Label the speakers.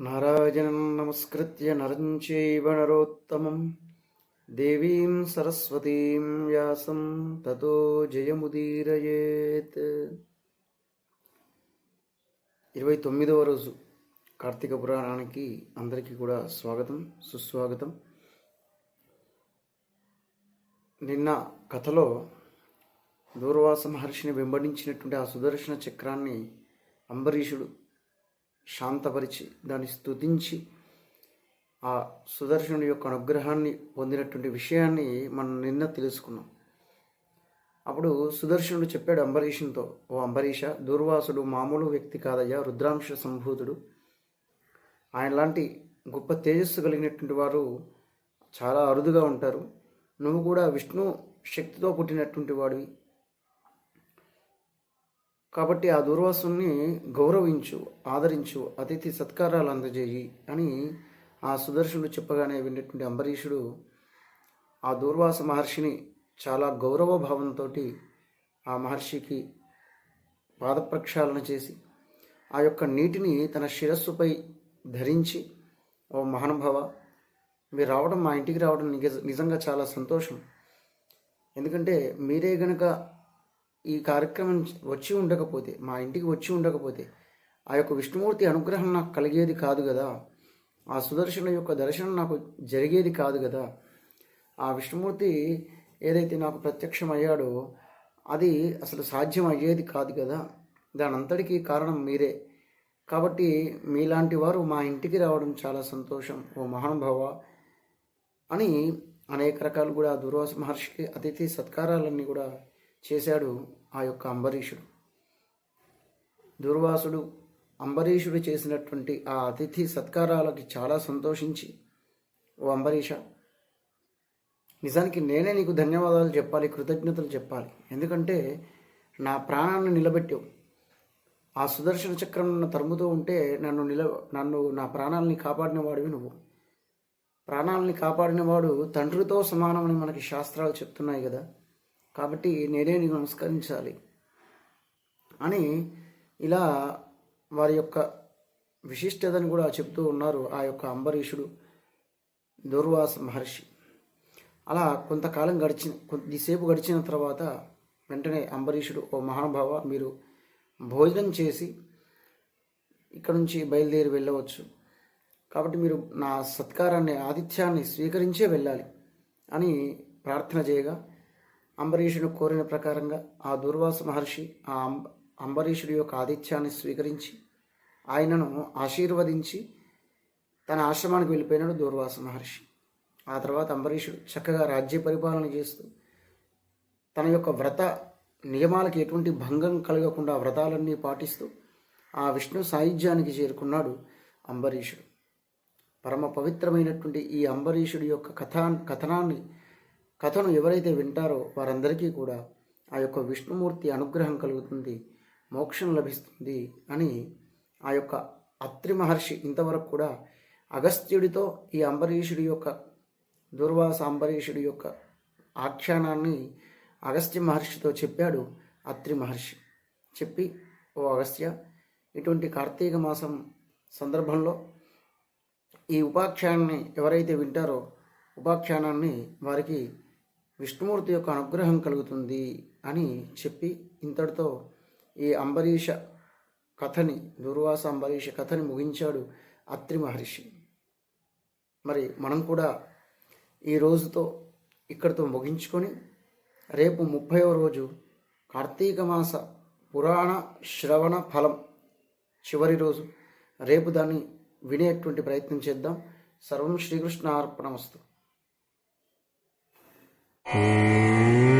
Speaker 1: నారాయణం నమస్కృత్య నరం చైవ నరోత్తమం దేవీం సరస్వతీం వ్యాసం తతో జయముదీరయేత్. ఇరవై తొమ్మిదవ రోజు కార్తీక పురాణానికి అందరికీ కూడా స్వాగతం సుస్వాగతం. నిన్న కథలో దూర్వాస మహర్షిని వెంబడించినటువంటి ఆ సుదర్శన చక్రాన్ని అంబరీషుడు శాంతపరిచి దాన్ని స్తుతించి ఆ సుదర్శనుడి యొక్క అనుగ్రహాన్ని పొందినటువంటి విషయాన్ని మనం నిన్న తెలుసుకున్నాం. అప్పుడు సుదర్శనుడు చెప్పాడు అంబరీషునితో ఓ అంబరీష దూర్వాసుడు మామూలు వ్యక్తి కాదయ్యా రుద్రాంశ సంభూతుడు. ఆయన లాంటి గొప్ప తేజస్సు కలిగినటువంటి వారు చాలా అరుదుగా ఉంటారు. నువ్వు కూడా విష్ణు శక్తితో పుట్టినటువంటి వాడివి. కాబట్టి ఆ దూర్వాసుని గౌరవించు ఆదరించు అతిథి సత్కారాలు అందజేయి అని ఆ సుదర్శనుడు చెప్పగానే విన్నటువంటి అంబరీషుడు ఆ దూర్వాస మహర్షిని చాలా గౌరవ భావంతో ఆ మహర్షికి పాదప్రక్షాళన చేసి ఆ యొక్క నీటిని తన శిరస్సుపై ధరించి ఓ మహానుభావ మీరు రావడం మా ఇంటికి రావడం నిజంగా చాలా సంతోషం. ఎందుకంటే మీరే గనక ఈ కార్యక్రమం వచ్చి ఉండకపోతే మా ఇంటికి వచ్చి ఉండకపోతే ఆ యొక్క విష్ణుమూర్తి అనుగ్రహం నాకు కలిగేది కాదు కదా. ఆ సుదర్శన యొక్క దర్శనం నాకు జరిగేది కాదు కదా. ఆ విష్ణుమూర్తి ఏదైతే నాకు ప్రత్యక్షం అయ్యాడో అది అసలు సాధ్యం అయ్యేది కాదు కదా. దాని అంతటికీ కారణం మీరే. కాబట్టి మీలాంటి వారు మా ఇంటికి రావడం చాలా సంతోషం ఓ మహానుభావ అని అనేక రకాలు కూడా దుర్వాస మహర్షికి అతిథి సత్కారాలన్నీ కూడా చేశాడు ఆ యొక్క అంబరీషుడు. దుర్వాసుడు అంబరీషుడు చేసినటువంటి ఆ అతిథి సత్కారాలకి చాలా సంతోషించి ఓ అంబరీష నిజానికి నేనే నీకు ధన్యవాదాలు చెప్పాలి కృతజ్ఞతలు చెప్పాలి. ఎందుకంటే నా ప్రాణాన్ని నిలబెట్టావు. ఆ సుదర్శన చక్రం నన్ను తరుముతూ ఉంటే నన్ను నిల నన్ను నా ప్రాణాలని కాపాడినవాడివి నువ్వు. ప్రాణాలని కాపాడినవాడు తండ్రితో సమానమని మనకి శాస్త్రాలు చెప్తున్నాయి కదా. కాబట్టి నేనే నీకు నమస్కరించాలి. అని ఇలా వారి యొక్క విశిష్టతను కూడా చెప్తూ ఉన్నారు ఆ యొక్క అంబరీషుడు దుర్వాస మహర్షి. అలా కొంతకాలం గడిచిన కొద్దిసేపు గడిచిన తర్వాత వెంటనే అంబరీషుడు ఓ మహానుభావ మీరు భోజనం చేసి ఇక్కడ నుంచి బయలుదేరి వెళ్ళవచ్చు. కాబట్టి మీరు నా సత్కారాన్ని ఆతిథ్యాన్ని స్వీకరించే వెళ్ళాలి అని ప్రార్థన చేయగా అంబరీషుడు కోరిన ప్రకారంగా ఆ దుర్వాస మహర్షి ఆ అంబ అంబరీషుడి యొక్క ఆతిథ్యాన్ని స్వీకరించి ఆయనను ఆశీర్వదించి తన ఆశ్రమానికి వెళ్ళిపోయినాడు దూర్వాస మహర్షి. ఆ తర్వాత అంబరీషుడు చక్కగా రాజ్య పరిపాలన చేస్తూ తన యొక్క వ్రత నియమాలకు ఎటువంటి భంగం కలగకుండా వ్రతాలన్నీ పాటిస్తూ ఆ విష్ణు సాయుధ్యానికి చేరుకున్నాడు అంబరీషుడు. పరమ పవిత్రమైనటువంటి ఈ అంబరీషుడి యొక్క కథా కథనాన్ని కథను ఎవరైతే వింటారో వారందరికీ కూడా ఆ యొక్క విష్ణుమూర్తి అనుగ్రహం కలుగుతుంది మోక్షం లభిస్తుంది అని ఆ యొక్క అత్రి మహర్షి ఇంతవరకు కూడా అగస్త్యుడితో ఈ అంబరీషుడి యొక్క దుర్వాస అంబరీషుడి యొక్క ఆఖ్యానాన్ని అగస్త్య మహర్షితో చెప్పాడు అత్రి మహర్షి. చెప్పి ఓ అగస్త్య ఇటువంటి కార్తీక మాసం సందర్భంలో ఈ ఉపాఖ్యానాన్ని ఎవరైతే వింటారో ఉపాఖ్యానాన్ని వారికి విష్ణుమూర్తి యొక్క అనుగ్రహం కలుగుతుంది అని చెప్పి ఇంతటితో ఈ అంబరీష కథని దుర్వాస అంబరీష కథని ముగించాడు అత్రి మహర్షి. మరి మనం కూడా ఈ రోజుతో ఇక్కడితో ముగించుకొని రేపు ముప్పైవ రోజు కార్తీక మాస పురాణ శ్రవణ ఫలం చివరి రోజు రేపు దాన్ని వినేటువంటి ప్రయత్నం చేద్దాం. సర్వం శ్రీకృష్ణ అర్పణమస్తు
Speaker 2: ఓం